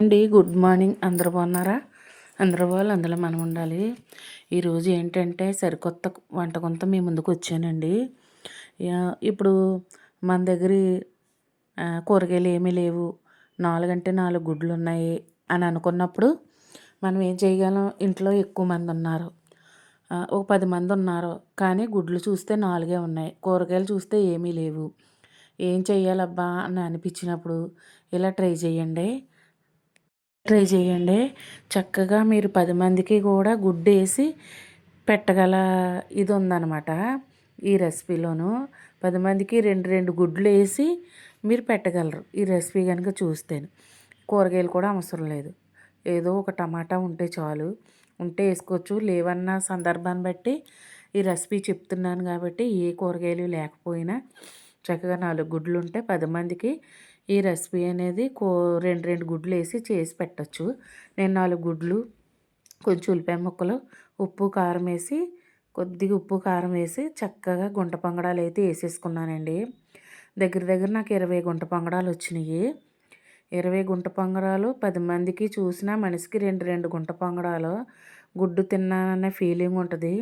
అండి good morning. అందరు బాగున్నారా? అందరూ వాళ్ళు అందులో మనం ఉండాలి. ఈరోజు ఏంటంటే సరికొత్త వంటకంతో మీ ముందుకు వచ్చానండి. ఇప్పుడు మన దగ్గర కూరగాయలు ఏమీ లేవు. నాలుగంటే నాలుగు గుడ్లు ఉన్నాయి అని అనుకున్నప్పుడు మనం ఏం చేయగలం? ఇంట్లో ఎక్కువ మంది ఉన్నారు. ఒక పది మంది ఉన్నారు. కానీ గుడ్లు చూస్తే నాలుగే ఉన్నాయి. కూరగాయలు చూస్తే ఏమీ లేవు. ఏం చేయాలబ్బా అని అనిపించినప్పుడు ఇలా ట్రై చేయండి ట్రై చేయండి. చక్కగా మీరు పది మందికి కూడా గుడ్డు వేసి పెట్టగల ఇది ఉందన్నమాట ఈ రెసిపీలోను. పది మందికి రెండు రెండు గుడ్లు వేసి మీరు పెట్టగలరు ఈ రెసిపీ కనుక చూస్తేను. కూరగాయలు కూడా అవసరం లేదు. ఏదో ఒక టమాటా ఉంటే చాలు. ఉంటే వేసుకోవచ్చు. లేవన్న సందర్భాన్ని బట్టి ఈ రెసిపీ చెప్తున్నాను కాబట్టి ఏ కూరగాయలు లేకపోయినా చక్కగా నాలుగు గుడ్లు ఉంటే పది మందికి ఈ రెసిపీ అనేది కో రెండు రెండు గుడ్లు వేసి చేసి పెట్టచ్చు. నేను నాలుగు గుడ్లు కొంచెం ఉల్లిపాయ ముక్కలు ఉప్పు కారం వేసి కొద్దిగా ఉప్పు కారం వేసి చక్కగా గుంట పొంగడాలు అయితే వేసేసుకున్నానండి. దగ్గర దగ్గర నాకు ఇరవై గుంట పొంగడాలు వచ్చినాయి. ఇరవై గుంట పొంగడాలు పది మందికి చూసినా మనిషికి రెండు రెండు గుంట పొంగడాలు. గుడ్డు తిన్నాననే ఫీలింగ్ ఉంటుంది.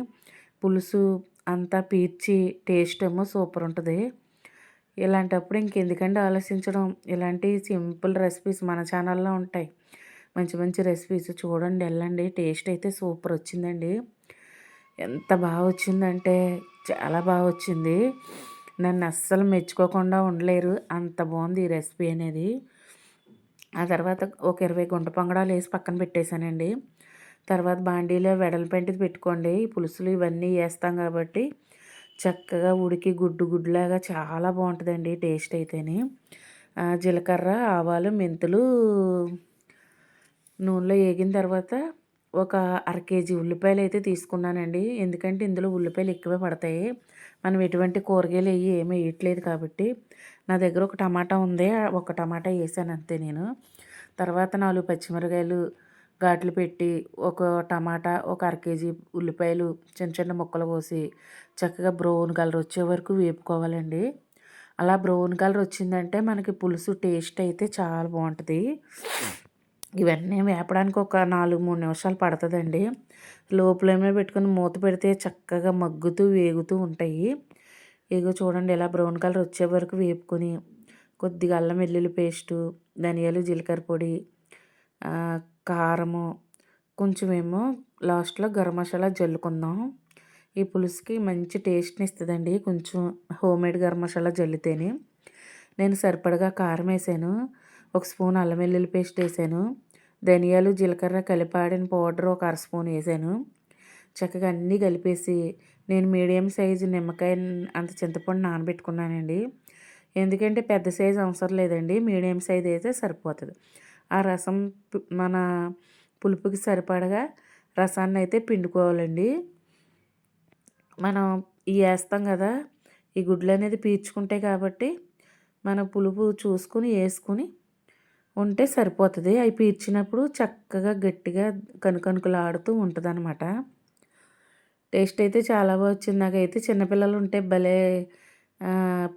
పులుసు అంతా పీర్చి టేస్ట్ ఏమో సూపర్ ఉంటుంది. ఇలాంటప్పుడు ఇంకెందుకంటే ఆలోచించడం? ఇలాంటి సింపుల్ రెసిపీస్ మన ఛానల్లో ఉంటాయి. మంచి మంచి రెసిపీస్ చూడండి వెళ్ళండి. టేస్ట్ అయితే సూపర్ వచ్చిందండి. ఎంత బాగా వచ్చిందంటే చాలా బాగా వచ్చింది. నన్ను అస్సలు మెచ్చుకోకుండా ఉండలేరు. అంత బాగుంది ఈ రెసిపీ అనేది. ఆ తర్వాత ఒక ఇరవై గుంట పొంగడాలు వేసి పక్కన పెట్టేశానండి. తర్వాత బాండీలో వెడల్పెంటిది పెట్టుకోండి. పులుసులు ఇవన్నీ వేస్తాం కాబట్టి చక్కగా ఉడికి గుడ్డు గుడ్డులాగా చాలా బాగుంటుందండి టేస్ట్ అయితేనే. జీలకర్ర ఆవాలు మెంతులు నూనెలో వేగిన తర్వాత ఒక అర కేజీ ఉల్లిపాయలు అయితే తీసుకున్నానండి. ఎందుకంటే ఇందులో ఉల్లిపాయలు ఎక్కువే పడతాయి. మనం ఎటువంటి కూరగాయలు వేయి ఏమి వేయట్లేదు కాబట్టి. నా దగ్గర ఒక టమాటా ఉంది. ఒక టమాటా వేసాను అంతే నేను. తర్వాత నాలుగు పచ్చిమిరకాయలు ఘాట్లు పెట్టి ఒక టమాటా ఒక అర కేజీ ఉల్లిపాయలు చిన్న చిన్న ముక్కలు కోసి చక్కగా బ్రౌన్ కలర్ వచ్చే వరకు వేపుకోవాలండి. అలా బ్రౌన్ కలర్ వచ్చిందంటే మనకి పులుసు టేస్ట్ అయితే చాలా బాగుంటుంది. ఇవన్నీ వేపడానికి ఒక నాలుగు మూడు నిమిషాలు పడుతుందండి. లో ఫ్లేమ్లో పెట్టుకొని మూత పెడితే చక్కగా మగ్గుతూ వేగుతూ ఉంటాయి. ఇగో చూడండి ఇలా బ్రౌన్ కలర్ వచ్చే వరకు వేపుకొని కొద్దిగా అల్లం వెల్లుల్లి పేస్టు ధనియాలు జీలకర్ర పొడి కారము కొంచెమేమో లాస్ట్లో గరం మసాలా జల్లుకుందాం. ఈ పులుసుకి మంచి టేస్ట్ని ఇస్తుందండి కొంచెం హోమ్ మేడ్ గరం మసాలా జల్లితేనే. నేను సరిపడగా కారం వేసాను ఒక స్పూన్ అల్లం వెల్లుల్లి పేస్ట్ వేసాను ధనియాలు జీలకర్ర కలిపాడిన పౌడర్ ఒక అర స్పూన్ వేసాను. చక్కగా అన్నీ కలిపేసి నేను మీడియం సైజు నిమ్మకాయ అంత చింతపండు నానబెట్టుకున్నానండి. ఎందుకంటే పెద్ద సైజు అవసరం లేదండి మీడియం సైజ్ అయితే సరిపోతుంది. ఆ రసం మన పులుపుకి సరిపడగా రసాన్ని అయితే పిండుకోవాలండి. మనం ఈ వేస్తాం కదా ఈ గుడ్లు అనేది పీల్చుకుంటాయి కాబట్టి మన పులుపు చూసుకుని వేసుకుని ఉంటే సరిపోతుంది. అవి పీల్చినప్పుడు చక్కగా గట్టిగా కనుకనుకలాడుతూ ఉంటుంది అనమాట టేస్ట్ అయితే చాలా బాగా వచ్చింది. నాకైతే చిన్నపిల్లలు ఉంటే భలే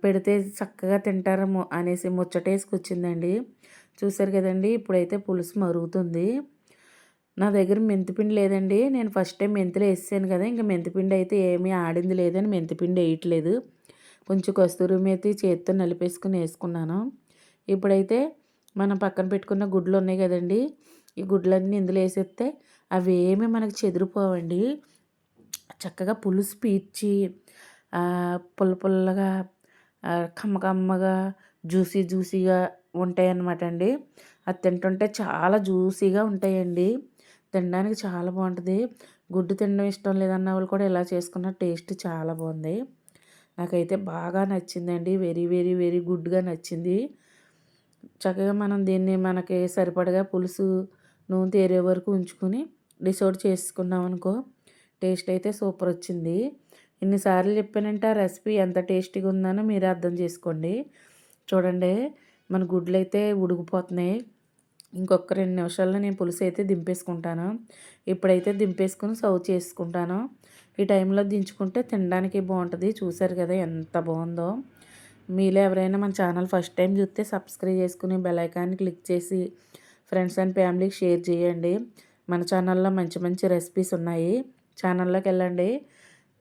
పెడితే చక్కగా తింటారు అనేసి ముచ్చటేసుకొచ్చిందండి. చూసారు కదండి ఇప్పుడైతే పులుసు మరుగుతుంది. నా దగ్గర మెంతిపిండి లేదండి నేను ఫస్ట్ టైం మెంతులు వేసాను కదా ఇంకా మెంతిపిండి అయితే ఏమీ ఆడింది లేదని మెంతిపిండి వేయట్లేదు. కొంచెం కస్తూరి మేతి చేతితో నలిపేసుకుని వేసుకున్నాను. ఇప్పుడైతే మనం పక్కన పెట్టుకున్న గుడ్లు ఉన్నాయి కదండి ఈ గుడ్లన్నీ ఇందులో వేసేస్తే అవి ఏమీ మనకు చెదిరిపోవండి. చక్కగా పులుసు పీల్చి పుల్ల పుల్లగా ఆ, కమ్మ కమ్మగా జ్యూసీ జ్యూసీగా ఉంటాయి అన్నమాట అండి అది తింటుంటే చాలా జ్యూసీగా ఉంటాయండి. తినడానికి చాలా బాగుంటుంది. గుడ్డు తినడం ఇష్టం లేదన్న వాళ్ళు కూడా ఇలా చేసుకున్న టేస్ట్ చాలా బాగుంది. నాకైతే బాగా నచ్చిందండి. వెరీ వెరీ వెరీ గుడ్గా నచ్చింది. చక్కగా మనం దీన్ని మనకి సరిపడగా పులుసు నూనె తేరే వరకు ఉంచుకుని డిసౌట్ చేసుకున్నాం అనుకో టేస్ట్ అయితే సూపర్ వచ్చింది. ఎన్నిసార్లు చెప్పానంటే ఆ రెసిపీ ఎంత టేస్టీగా ఉందనో మీరు అర్థం చేసుకోండి. చూడండి. మన గుడ్లు అయితే ఉడికిపోతున్నాయి. ఇంకొక రెండు నిమిషాల్లో నేను పులుసు అయితే దింపేసుకుంటాను. ఇప్పుడైతే దింపేసుకుని సర్వ్ చేసుకుంటాను. ఈ టైంలో దించుకుంటే తినడానికి బాగుంటుంది. చూసారు కదా ఎంత బాగుందో. మీలో ఎవరైనా మన ఛానల్ ఫస్ట్ టైం చూస్తే సబ్స్క్రైబ్ చేసుకుని బెల్ ఐకాన్ని క్లిక్ చేసి ఫ్రెండ్స్ అండ్ ఫ్యామిలీకి షేర్ చేయండి. మన ఛానల్లో మంచి మంచి రెసిపీస్ ఉన్నాయి. ఛానల్లోకి వెళ్ళండి.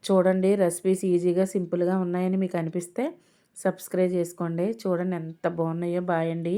చూడండి రెసిపీస్ ఈజీగా సింపుల్గా ఉన్నాయని మీకు అనిపిస్తే సబ్స్క్రైబ్ చేసుకోండి. చూడండి ఎంత బాగున్నాయో. బాయండి